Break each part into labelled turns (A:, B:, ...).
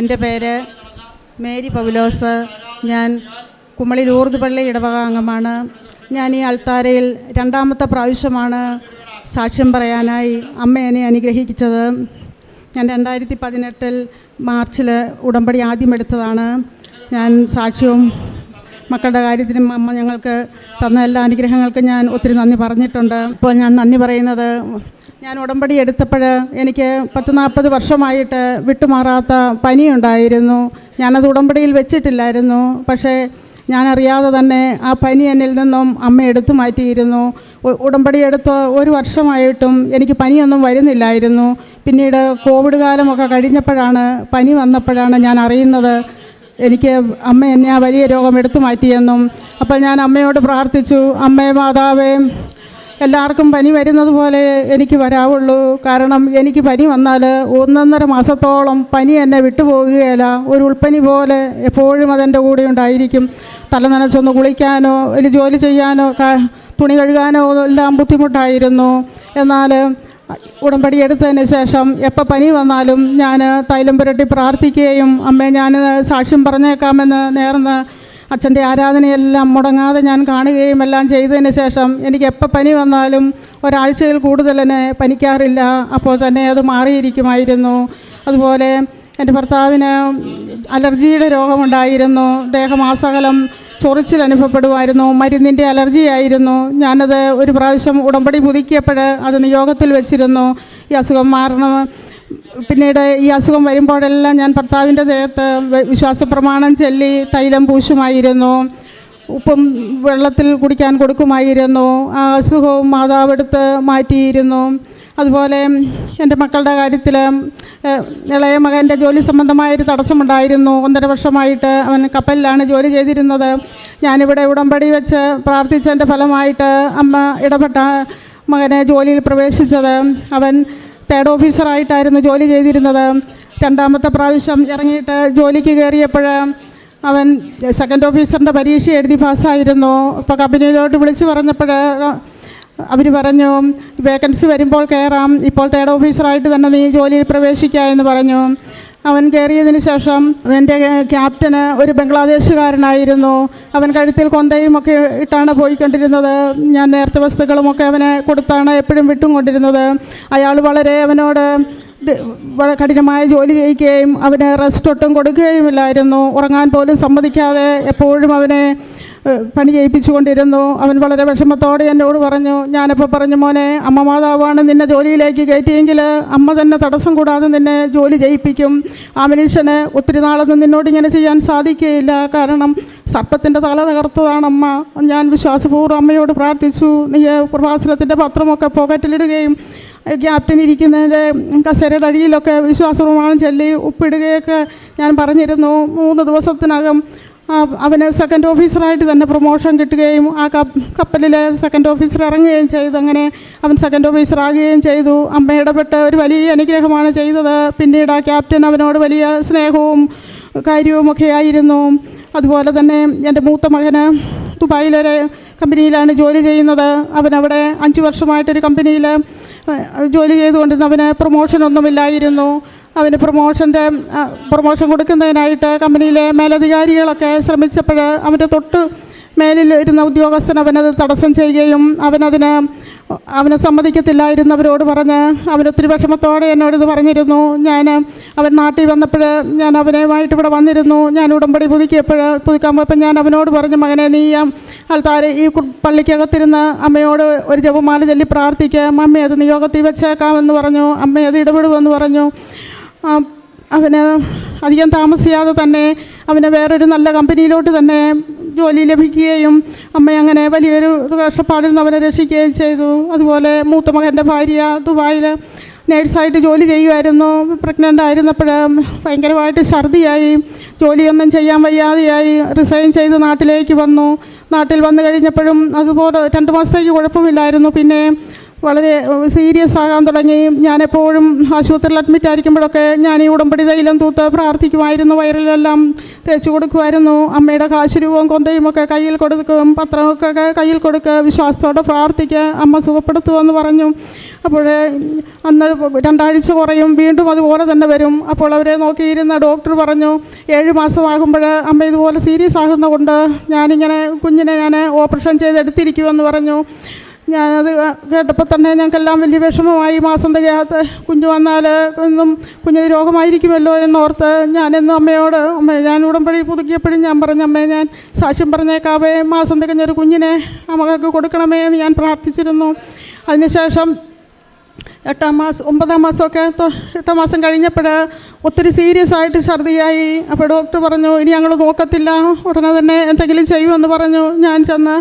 A: എന്റെ പേര് മേരി പൗലോസ്. ഞാൻ കുമളി ലൂർദ് പള്ളി ഇടവക അംഗമാണ്. ഞാൻ ഈ അൾത്താരയിൽ രണ്ടാമത്തെ പ്രാവശ്യമാണ് സാക്ഷ്യം പറയാനായി അമ്മ എന്നെ അനുഗ്രഹിച്ചത്. ഞാൻ രണ്ടായിരത്തി പതിനെട്ടിൽ മാർച്ചിൽ ഉടമ്പടി ആദ്യം എടുത്തതാണ്. ഞാൻ സാക്ഷ്യവും മക്കളുടെ കാര്യത്തിനും അമ്മ ഞങ്ങൾക്ക് തന്ന എല്ലാ അനുഗ്രഹങ്ങൾക്കും ഞാൻ ഒത്തിരി നന്ദി പറഞ്ഞിട്ടുണ്ട്. ഇപ്പോൾ ഞാൻ നന്ദി പറയുന്നത് ഞാൻ ഉടമ്പടി എടുത്തപ്പോൾ എനിക്ക് പത്ത് നാൽപ്പത് വർഷമായിട്ട് വിട്ടുമാറാത്ത പനിയുണ്ടായിരുന്നു. ഞാനത് ഉടമ്പടിയിൽ വെച്ചിട്ടില്ലായിരുന്നു. പക്ഷേ ഞാനറിയാതെ തന്നെ ആ പനി എന്നിൽ നിന്നും അമ്മ എടുത്തു മാറ്റിയിരുന്നു. ഉടമ്പടി എടുത്ത് ഒരു വർഷമായിട്ടും എനിക്ക് പനിയൊന്നും വരുന്നില്ലായിരുന്നു. പിന്നീട് കോവിഡ് കാലമൊക്കെ കഴിഞ്ഞപ്പോഴാണ് പനി വന്നപ്പോഴാണ് ഞാൻ അറിയുന്നത് എനിക്ക് അമ്മ എന്നെ ആ വലിയ രോഗം എടുത്തു മാറ്റിയെന്നും. അപ്പോൾ ഞാൻ അമ്മയോട് പ്രാർത്ഥിച്ചു അമ്മേ മാതാവേ എല്ലാവർക്കും പനി വരുന്നത് പോലെ എനിക്ക് വരാവുള്ളൂ. കാരണം എനിക്ക് പനി വന്നാൽ ഒന്നൊന്നര മാസത്തോളം പനി എന്നെ വിട്ടുപോകുകയില്ല. ഒരു ഉൾപ്പനി പോലെ എപ്പോഴും അതെന്റെ കൂടെ ഉണ്ടായിരിക്കും. തല നനച്ചൊന്ന് കുളിക്കാനോ ഒരു ജോലി ചെയ്യാനോ തുണി കഴുകാനോ എല്ലാം ബുദ്ധിമുട്ടായിരുന്നു. എന്നാൽ ഉടമ്പടി എടുത്തതിന് ശേഷം എപ്പോൾ പനി വന്നാലും ഞാൻ തൈലം പുരട്ടി പ്രാർത്ഥിക്കുകയും അമ്മേ ഞാൻ സാക്ഷ്യം പറഞ്ഞേക്കാമെന്ന് നേർന്ന് അച്ഛന്റെ ആരാധനയെല്ലാം മുടങ്ങാതെ ഞാൻ കാണുകയും എല്ലാം ചെയ്തതിന് ശേഷം എനിക്ക് എപ്പോൾ പനി വന്നാലും ഒരാഴ്ചയിൽ കൂടുതൽ എന്നെ പനിക്കാറില്ല. അപ്പോൾ തന്നെ അത് മാറിയിരിക്കുമായിരുന്നു. അതുപോലെ എന്റെ ഭർത്താവിന് അലർജിയുടെ രോഗമുണ്ടായിരുന്നു. ദേഹമാസകലം ചൊറിച്ചിൽ അനുഭവപ്പെടുമായിരുന്നു. മരുന്നിന്റെ അലർജി ആയിരുന്നു ഞാനത് ഒരു പ്രാവശ്യം ഉടമ്പടി പുതുക്കിയപ്പോൾ അത് നിയോഗത്തിൽ വെച്ചിരുന്നു. ഈ അസുഖം മാറണം. പിന്നീട് ഈ അസുഖം വരുമ്പോഴെല്ലാം ഞാൻ ഭർത്താവിന്റെ ദേഹത്ത് വിശ്വാസ വിശ്വാസപ്രമാണം ചൊല്ലി തൈലം പൂശുമായിരുന്നു. ഉപ്പും വെള്ളത്തിൽ കുടിക്കാൻ കൊടുക്കുമായിരുന്നു. ആ അസുഖവും മാതാവെടുത്ത് മാറ്റിയിരുന്നു. അതുപോലെ എന്റെ മക്കളുടെ കാര്യത്തിൽ ഇളയ മകന്റെ ജോലി സംബന്ധമായൊരു തടസ്സമുണ്ടായിരുന്നു. ഒന്നര വർഷമായിട്ട് അവൻ കപ്പലിലാണ് ജോലി ചെയ്തിരുന്നത്. ഞാനിവിടെ ഉടമ്പടി വെച്ച് പ്രാർത്ഥിച്ചതിന്റെ ഫലമായിട്ട് അമ്മ ഇടപെട്ട മകനെ ജോലിയിൽ പ്രവേശിച്ചത്. അവൻ തേർഡ് ഓഫീസറായിട്ടായിരുന്നു ജോലി ചെയ്തിരുന്നത്. രണ്ടാമത്തെ പ്രാവശ്യം ഇറങ്ങിയിട്ട് ജോലിക്ക് കയറിയപ്പോൾ അവൻ സെക്കൻഡ് ഓഫീസറിന്റെ പരീക്ഷ എഴുതി പാസ്സായിരുന്നു. അപ്പോൾ കമ്പനിയിലോട്ട് വിളിച്ച് പറഞ്ഞപ്പോൾ അവർ പറഞ്ഞു വേക്കൻസി വരുമ്പോൾ കയറാം. ഇപ്പോൾ തേർഡ് ഓഫീസറായിട്ട് തന്നെ നീ ജോലിയിൽ പ്രവേശിക്കാം എന്ന് പറഞ്ഞു. അവൻ കയറിയതിന് ശേഷം എന്റെ ക്യാപ്റ്റന് ഒരു ബംഗ്ലാദേശുകാരനായിരുന്നു. അവൻ കഴുത്തിൽ കൊന്തയും ഒക്കെ ഇട്ടാണ് പോയിക്കൊണ്ടിരുന്നത്. ഞാൻ നേരത്തെ വസ്തുക്കളുമൊക്കെ അവനെ കൊടുത്താണ് എപ്പോഴും വിട്ടും കൊണ്ടിരുന്നത് അയാൾ വളരെ അവനോട് കഠിനമായ ജോലി ചെയ്യിക്കുകയും അവന് റെസ്റ്റ് ഒട്ടും കൊടുക്കുകയുമില്ലായിരുന്നു. ഉറങ്ങാൻ പോലും സമ്മതിക്കാതെ എപ്പോഴും അവനെ പണി ചെയ്യിപ്പിച്ചു കൊണ്ടിരുന്നു അവൻ വളരെ വിഷമത്തോടെ എന്നോട് പറഞ്ഞു ഞാനപ്പോൾ പറഞ്ഞു മോനെ അമ്മ മാതാവാണ് നിന്നെ ജോലിയിലേക്ക് കയറ്റിയെങ്കിൽ അമ്മ തന്നെ തടസ്സം കൂടാതെ നിന്നെ ജോലി ചെയ്യിപ്പിക്കും. ആ മനുഷ്യന് ഒത്തിരി നാളൊന്നും നിന്നോട് ഇങ്ങനെ ചെയ്യാൻ സാധിക്കുകയില്ല. കാരണം സർപ്പത്തിന്റെ തല തകർത്തതാണ് അമ്മ. ഞാൻ വിശ്വാസപൂർവം അമ്മയോട് പ്രാർത്ഥിച്ചു. നീ പ്രഭാസനത്തിന്റെ പത്രമൊക്കെ പോക്കറ്റിലിടുകയും ക്യാപ്റ്റൻ ഇരിക്കുന്നതിന്റെ കസേരയുടെ അടിയിലൊക്കെ വിശ്വാസപ്രമാണം ചൊല്ലി ഉപ്പിടുകയൊക്കെ ഞാൻ പറഞ്ഞിരുന്നു. മൂന്ന് ദിവസത്തിനകം അവന് സെക്കൻഡ് ഓഫീസറായിട്ട് തന്നെ പ്രൊമോഷൻ കിട്ടുകയും ആ കപ്പ് കപ്പലിൽ സെക്കൻഡ് ഓഫീസർ ഇറങ്ങുകയും ചെയ്തു. അങ്ങനെ അവൻ സെക്കൻഡ് ഓഫീസർ ആകുകയും ചെയ്തു. അമ്മ ഇടപെട്ട് ഒരു വലിയ അനുഗ്രഹമാണ് ചെയ്തത്. പിന്നീട് ആ ക്യാപ്റ്റൻ അവനോട് വലിയ സ്നേഹവും കാര്യവും ഒക്കെ ആയിരുന്നു. അതുപോലെ തന്നെ എന്റെ മൂത്ത മകന് ദുബായിലൊരു കമ്പനിയിലാണ് ജോലി ചെയ്യുന്നത്. അവനവിടെ അഞ്ച് വർഷമായിട്ടൊരു കമ്പനിയിൽ ജോലി ചെയ്തുകൊണ്ടിരുന്ന അവന് പ്രൊമോഷനൊന്നുമില്ലായിരുന്നു അവന് പ്രൊമോഷന്റെ പ്രൊമോഷൻ കൊടുക്കുന്നതിനായിട്ട് കമ്പനിയിലെ മേലധികാരികളൊക്കെ ശ്രമിച്ചപ്പോൾ അവന്റെ തൊട്ട് മേലിൽ ഇരുന്ന ഉദ്യോഗസ്ഥൻ അവനത് തടസ്സം ചെയ്യുകയും അവനതിന് അവനെ സമ്മതിക്കത്തില്ലായിരുന്നവരോട് പറഞ്ഞ് അവൻ ഒത്തിരി വിഷമത്തോടെ എന്നോട് ഇത് പറഞ്ഞിരുന്നു. ഞാൻ അവൻ നാട്ടിൽ വന്നപ്പോൾ ഞാൻ അവനുമായിട്ട് ഇവിടെ വന്നിരുന്നു. ഞാൻ ഉടമ്പടി പുതുക്കിയപ്പോൾ പുതുക്കാൻ പോയപ്പോൾ ഞാൻ അവനോട് പറഞ്ഞു മകനെ നീ ആൾത്താർ ഈ പള്ളിക്കകത്തിരുന്ന് അമ്മയോട് ഒരു ജപമാല ചൊല്ലി പ്രാർത്ഥിക്കുക അമ്മയത് നിയോഗത്തിൽ വെച്ചേക്കാമെന്ന് പറഞ്ഞു. അമ്മ അത് ഇടപെടുമെന്ന് പറഞ്ഞു. അവന് അധികം താമസിയാതെ തന്നെ അവന് വേറൊരു നല്ല കമ്പനിയിലോട്ട് തന്നെ ജോലി ലഭിക്കുകയും അമ്മ അങ്ങനെ വലിയൊരു കഷ്ടപ്പാടിൽ നിന്ന് അവനെ രക്ഷിക്കുകയും ചെയ്തു. അതുപോലെ മൂത്ത മകന്റെ ഭാര്യ ദുബായിൽ നേഴ്സായിട്ട് ജോലി ചെയ്യുമായിരുന്നു. പ്രഗ്നന്റ് ആയിരുന്നപ്പോൾ ഭയങ്കരമായിട്ട് ഛർദിയായി. ജോലിയൊന്നും ചെയ്യാൻ വയ്യാതെയായി. റിസൈൻ ചെയ്ത് നാട്ടിലേക്ക് വന്നു. നാട്ടിൽ വന്നു കഴിഞ്ഞപ്പോഴും അതുപോലെ രണ്ട് മാസത്തേക്ക് കുഴപ്പമില്ലായിരുന്നു. പിന്നെ വളരെ സീരിയസ് ആകാൻ തുടങ്ങി ഞാനെപ്പോഴും ആശുപത്രിയിൽ അഡ്മിറ്റ് ആയിരിക്കുമ്പോഴൊക്കെ ഞാൻ ഈ ഉടമ്പടി തൈലം തൂത്ത് പ്രാർത്ഥിക്കുമായിരുന്നു. വയറിലെല്ലാം തേച്ചു കൊടുക്കുമായിരുന്നു. അമ്മയുടെ കാശുരൂപവും കൊന്തയും ഒക്കെ കയ്യിൽ കൊടുക്കും. പത്രമൊക്കെ കയ്യിൽ കൊടുക്കുക വിശ്വാസത്തോടെ പ്രാർത്ഥിക്കുക അമ്മ സുഖപ്പെടുത്തുമെന്ന് പറഞ്ഞു. അപ്പോൾ അന്ന് രണ്ടാഴ്ച കുറയും. വീണ്ടും അതുപോലെ തന്നെ വരും. അപ്പോൾ അവരെ നോക്കിയിരുന്ന ഡോക്ടർ പറഞ്ഞു ഏഴ് മാസമാകുമ്പോൾ അമ്മ ഇതുപോലെ സീരിയസ് ആകുന്നതുകൊണ്ട് ഞാനിങ്ങനെ കുഞ്ഞിനെ ഞാൻ ഓപ്പറേഷൻ ചെയ്തെടുത്തിരിക്കുമെന്ന് പറഞ്ഞു. ഞാനത് കേട്ടപ്പോൾ തന്നെ ഞങ്ങൾക്കെല്ലാം വലിയ വിഷമമായി. മാസം തികയാത്ത കുഞ്ഞു വന്നാൽ ഒന്നും കുഞ്ഞിന് രോഗമായിരിക്കുമല്ലോ എന്നോർത്ത് ഞാനെന്നും അമ്മയോട് അമ്മ ഞാൻ ഉടമ്പടി പുതുക്കിയപ്പോഴും ഞാൻ പറഞ്ഞു അമ്മേ ഞാൻ സാക്ഷ്യം പറഞ്ഞേക്കാവേ. മാസം തികഞ്ഞൊരു കുഞ്ഞിനെ അമ്മകൾക്ക് കൊടുക്കണമേ എന്ന് ഞാൻ പ്രാർത്ഥിച്ചിരുന്നു. അതിനുശേഷം എട്ടാം മാസം ഒമ്പതാം മാസമൊക്കെ എട്ടാം മാസം കഴിഞ്ഞപ്പോൾ ഒത്തിരി സീരിയസ് ആയിട്ട് ഛർദിയായി. അപ്പോൾ ഡോക്ടർ പറഞ്ഞു ഇനി ഞങ്ങൾ നോക്കത്തില്ല. ഉടനെ തന്നെ എന്തെങ്കിലും ചെയ്യുമെന്ന് പറഞ്ഞു. ഞാൻ ചെന്ന്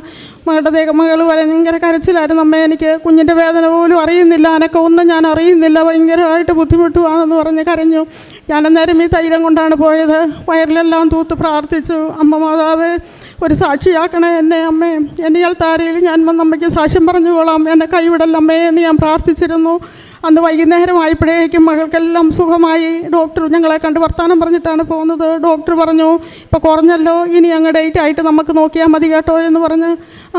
A: മകളുടെ ദേഹ മകൾ ഭയങ്കര കരച്ചിലായിരുന്നു. അമ്മ എനിക്ക് കുഞ്ഞിന്റെ വേദന പോലും അറിയുന്നില്ല. അനക്ക ഒന്നും ഞാൻ അറിയുന്നില്ല. ഭയങ്കരമായിട്ട് ബുദ്ധിമുട്ടുവാണെന്ന് പറഞ്ഞ് കരഞ്ഞു. ഞാൻ അന്നേരം ഈ തൈലം കൊണ്ടാണ് പോയത്. വയറിലെല്ലാം തൂത്ത് പ്രാർത്ഥിച്ചു. അമ്മ മാതാവ് ഒരു സാക്ഷിയാക്കണേ എന്നെ അമ്മേ. എന്നെ ഇയാൾ താരയിൽ ഞാൻ വന്ന് അമ്മയ്ക്ക് സാക്ഷ്യം പറഞ്ഞുകൊള്ളാം. എന്നെ കൈവിടല്ല അമ്മേ എന്ന് ഞാൻ പ്രാർത്ഥിച്ചിരുന്നു. അന്ന് വൈകുന്നേരമായപ്പോഴേക്കും മകൾക്കെല്ലാം സുഖമായി. ഡോക്ടർ ഞങ്ങളെ കണ്ട് വർത്തമാനം പറഞ്ഞിട്ടാണ് പോകുന്നത്. ഡോക്ടർ പറഞ്ഞു ഇപ്പോൾ കുറഞ്ഞല്ലോ. ഇനി അങ്ങ് ഡേറ്റ് ആയിട്ട് നമുക്ക് നോക്കിയാൽ മതി കേട്ടോ എന്ന് പറഞ്ഞ്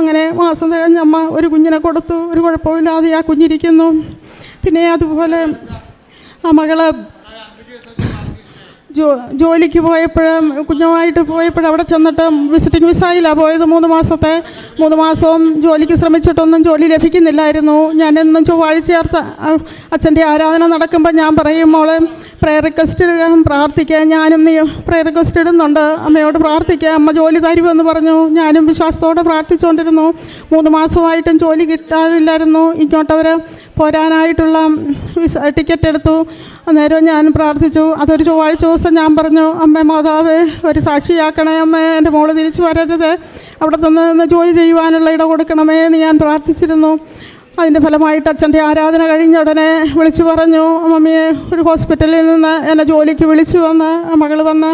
A: അങ്ങനെ മാസം തികഞ്ഞ് അമ്മ ഒരു കുഞ്ഞിനെ കൊടുത്തു. ഒരു കുഴപ്പമില്ലാതെ ആ കുഞ്ഞിരിക്കുന്നു. പിന്നെ അതുപോലെ ആ മകൾ ജോ ജോലിക്ക് പോയപ്പോഴും കുഞ്ഞുമായിട്ട് പോയപ്പോഴും അവിടെ ചെന്നിട്ട് വിസിറ്റിംഗ് വിസയിലാണ് പോയത് മൂന്ന് മാസത്തെ. മൂന്ന് മാസവും ജോലിക്ക് ശ്രമിച്ചിട്ടൊന്നും ജോലി ലഭിക്കുന്നില്ലായിരുന്നു. ഞാൻ എന്നും ചൊവ്വാഴ്ച ചേർത്ത് അച്ഛന്റെ ആരാധന നടക്കുമ്പോൾ ഞാൻ പറയും മോളെ പ്രയർ റിക്വസ്റ്റ് ഇടാൻ പ്രാർത്ഥിക്കുക ഞാനും പ്രയർ റിക്വസ്റ്റ് ഇടുന്നുണ്ട്. അമ്മയോട് പ്രാർത്ഥിക്കാം അമ്മ ജോലി തരുമെന്ന് പറഞ്ഞു. ഞാനും വിശ്വാസത്തോടെ പ്രാർത്ഥിച്ചുകൊണ്ടിരുന്നു. മൂന്ന് മാസമായിട്ടും ജോലി കിട്ടാതില്ലായിരുന്നു. ഇങ്ങോട്ടവർ പോരാനായിട്ടുള്ള ടിക്കറ്റ് എടുത്തു. അന്നേരം ഞാൻ പ്രാർത്ഥിച്ചു. അതൊരു ചൊവ്വാഴ്ച ദിവസം ഞാൻ പറഞ്ഞു അമ്മ മാതാവ് ഒരു സാക്ഷിയാക്കണേ അമ്മ എന്റെ മോൾ തിരിച്ചു വരരുത്. അവിടെ നിന്ന് ജോലി ചെയ്യുവാനുള്ള ഇട കൊടുക്കണമേ എന്ന് ഞാൻ പ്രാർത്ഥിച്ചിരുന്നു. അതിന്റെ ഫലമായിട്ട് അച്ഛന്റെ ആരാധന കഴിഞ്ഞ ഉടനെ വിളിച്ചു പറഞ്ഞു മമ്മിയെ ഒരു ഹോസ്പിറ്റലിൽ നിന്ന് എന്നെ ജോലിക്ക് വിളിച്ചു വന്ന് മകൾ വന്ന്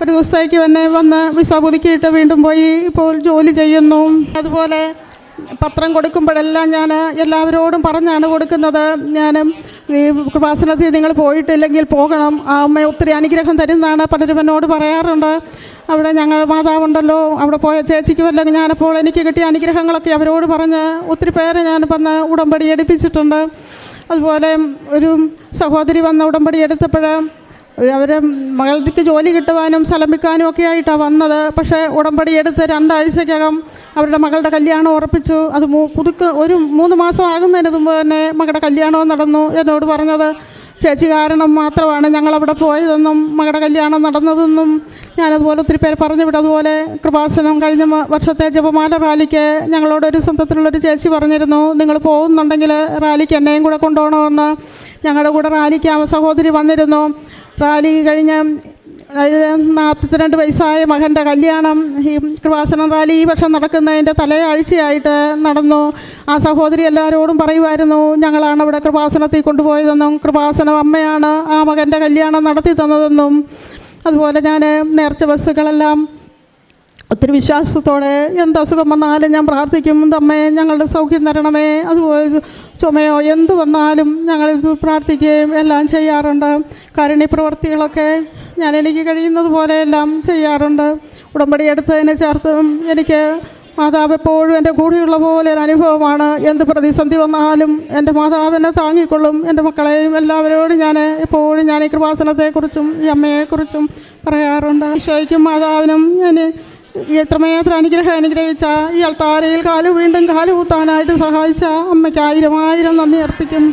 A: ഒരു ദിവസത്തേക്ക് തന്നെ വന്ന് വിസ പുതുക്കിയിട്ട് വീണ്ടും പോയി ഇപ്പോൾ ജോലി ചെയ്യുന്നു. അതുപോലെ പത്രം കൊടുക്കുമ്പോഴെല്ലാം ഞാൻ എല്ലാവരോടും പറഞ്ഞാണ് കൊടുക്കുന്നത്. ഞാൻ ഈ കൃപാസനത്തിൽ നിങ്ങൾ പോയിട്ടില്ലെങ്കിൽ പോകണം. അമ്മ ഒത്തിരി അനുഗ്രഹം തരുന്നതാണ് പലരും എന്നോട് പറയാറുണ്ട്. അവിടെ ഞങ്ങൾ മാതാവുണ്ടല്ലോ. അവിടെ പോയ ചേച്ചിക്ക് വല്ല ഞാനപ്പോൾ എനിക്ക് കിട്ടിയ അനുഗ്രഹങ്ങളൊക്കെ അവരോട് പറഞ്ഞ് ഒത്തിരി പേരെ ഞാൻ വന്ന് ഉടമ്പടി എടുപ്പിച്ചിട്ടുണ്ട്. അതുപോലെ ഒരു സഹോദരി വന്ന ഉടമ്പടി എടുത്തപ്പോൾ അവർ മകൾക്ക് ജോലി കിട്ടുവാനും സ്ഥലം വിൽക്കാനും ഒക്കെ ആയിട്ടാണ് വന്നത്. പക്ഷേ ഉടമ്പടി എടുത്ത് രണ്ടാഴ്ചക്കകം അവരുടെ മകളുടെ കല്യാണം ഉറപ്പിച്ചു. അത് പുതുക്ക് ഒരു മൂന്ന് മാസം ആകുന്നതിന് മുമ്പ് തന്നെ മകളുടെ കല്യാണവും നടന്നു എന്നോട് പറഞ്ഞത്. ചേച്ചി കാരണം മാത്രമാണ് ഞങ്ങളവിടെ പോയതെന്നും മകളുടെ കല്യാണം നടന്നതെന്നും ഞാനതുപോലെ ഒത്തിരി പേര് പറഞ്ഞു വിടതുപോലെ കൃപാസനം കഴിഞ്ഞ വർഷത്തെ ജപമാല റാലിക്ക് ഞങ്ങളോടൊരു സ്വന്തത്തിലുള്ളൊരു ചേച്ചി പറഞ്ഞിരുന്നു നിങ്ങൾ പോകുന്നുണ്ടെങ്കിൽ റാലിക്ക് എന്നെയും കൂടെ കൊണ്ടുപോകണമെന്ന്. ഞങ്ങളുടെ കൂടെ റാലിക്ക് സഹോദരി വന്നിരുന്നു. റാലി കഴിഞ്ഞ് നാൽപ്പത്തിരണ്ട് വയസ്സായ മകന്റെ കല്യാണം ഈ കൃപാസനം റാലി ഈ വർഷം നടക്കുന്നതിന്റെ തലയാഴ്ചയായിട്ട് നടന്നു. ആ സഹോദരി എല്ലാവരോടും പറയുമായിരുന്നു ഞങ്ങളാണ് അവിടെ കൃപാസനത്തിൽ കൊണ്ടുപോയതെന്നും കൃപാസനം അമ്മയാണ് ആ മകന്റെ കല്യാണം നടത്തി തന്നതെന്നും. അതുപോലെ ഞാൻ നേർച്ച വസ്തുക്കളെല്ലാം ഒത്തിരി വിശ്വാസത്തോടെ എന്ത് അസുഖം വന്നാലും ഞാൻ പ്രാർത്ഥിക്കും അമ്മേ ഞങ്ങളുടെ സൗഖ്യം തരണമേ. അതുപോലെ ചുമയോ എന്തു വന്നാലും ഞങ്ങളിത് പ്രാർത്ഥിക്കുകയും എല്ലാം ചെയ്യാറുണ്ട്. കാരുണ്യ പ്രവർത്തികളൊക്കെ ഞാൻ എനിക്ക് കഴിയുന്നത് പോലെ എല്ലാം ചെയ്യാറുണ്ട്. ഉടമ്പടി എടുത്തതിനെ ചേർത്തും എനിക്ക് മാതാവ് എപ്പോഴും എന്റെ കൂടെയുള്ള പോലെ ഒരു അനുഭവമാണ്. എന്ത് പ്രതിസന്ധി വന്നാലും എന്റെ മാതാവ് എന്നെ താങ്ങിക്കൊള്ളും. എന്റെ മക്കളെയും എല്ലാവരോടും ഞാൻ എപ്പോഴും ഞാൻ ഈ കൃപാസനത്തെക്കുറിച്ചും ഈ അമ്മയെക്കുറിച്ചും പറയാറുണ്ട്. ഈശോയ്ക്കും മാതാവിനും ഞാൻ എത്രമാത്രം അനുഗ്രഹം അനുഗ്രഹിച്ച ഈ അൾത്താരയിൽ കാൽ വീണ്ടും കാൽ സഹായിച്ച അമ്മയ്ക്ക് ആയിരം ആയിരം നന്ദി അർപ്പിക്കും.